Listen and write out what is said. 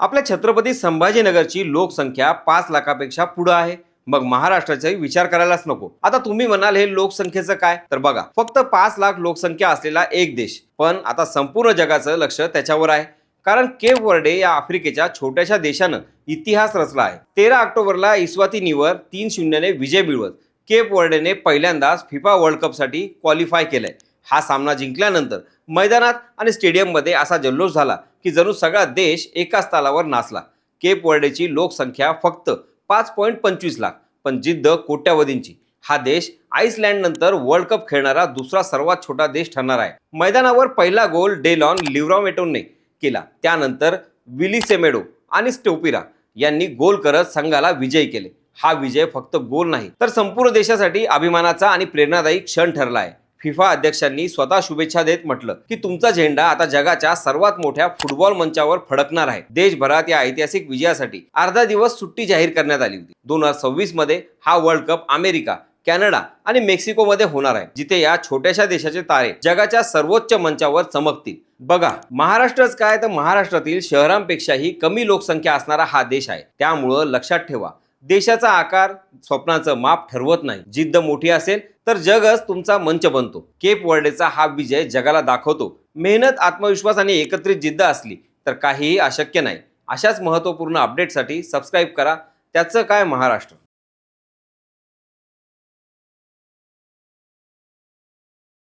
आपल्या छत्रपती संभाजीनगरची लोकसंख्या पाच लाखापेक्षा पुढे आहे. मग महाराष्ट्राचा विचार करायलाच नको. आता तुम्ही म्हणाल हे लोकसंख्येचं काय? तर बघा फक्त पाच लाख लोकसंख्या असलेला एक देश. पण आता संपूर्ण जगाचं लक्ष त्याच्यावर आहे. कारण केप वर्डे या आफ्रिकेच्या छोट्याशा देशानं इतिहास रचला आहे. तेरा ऑक्टोबरला इस्वातिनीवर तीन शून्यने विजय मिळवत. केप वर्डेने पहिल्यांदाच फिफा वर्ल्ड कपसाठी क्वालिफाय केलंय. हा सामना जिंकल्यानंतर मैदानात आणि स्टेडियममध्ये असा जल्लोष झाला की जणू सगळा देश एकाच तालावर नाचला. केप वर्डेची लोकसंख्या फक्त पाच पॉईंट पंचवीस लाख पण जिद्द कोट्यावधींची. हा देश आईसलँड नंतर वर्ल्ड कप खेळणारा दुसरा सर्वात छोटा देश ठरणार आहे. मैदानावर पहिला गोल डेलॉन लिव्रामेटोनने केला. त्यानंतर विली सेमेडो आणि स्टोपिरा यांनी गोल करत संघाला विजय केले. हा विजय फक्त गोल नाही तर संपूर्ण देशासाठी अभिमानाचा आणि प्रेरणादायी क्षण ठरला आहे. फिफा अध्यक्षांनी स्वतः शुभेच्छा देत म्हटलं की तुमचा झेंडा आता जगाच्या सर्वात मोठ्या फुटबॉल मंचावर फडकणार आहे. देशभरात या ऐतिहासिक विजयासाठी अर्धा दिवस सुट्टी जाहीर करण्यात आली होती. दोन हजार सव्वीसमध्ये हा वर्ल्ड कप अमेरिका कॅनडा आणि मेक्सिकोमध्ये होणार आहे जिथे या छोट्याशा देशाचे तारे जगाच्या सर्वोच्च मंचावर चमकतील. बघा महाराष्ट्रच काय तर महाराष्ट्रातील शहरांपेक्षाही कमी लोकसंख्या असणारा हा देश आहे. त्यामुळं लक्षात ठेवा देशाचा आकार स्वप्नाचं माप ठरवत नाही. जिद्द मोठी असेल तर जगच तुमचा मंच बनतो. केप वर्डेचा हा विजय जगाला दाखवतो. मेहनत आत्मविश्वास आणि एकत्रित जिद्द असली तर काहीही अशक्य नाही. अशाच महत्त्वपूर्ण अपडेटसाठी सबस्क्राईब करा. त्याचं काय महाराष्ट्र?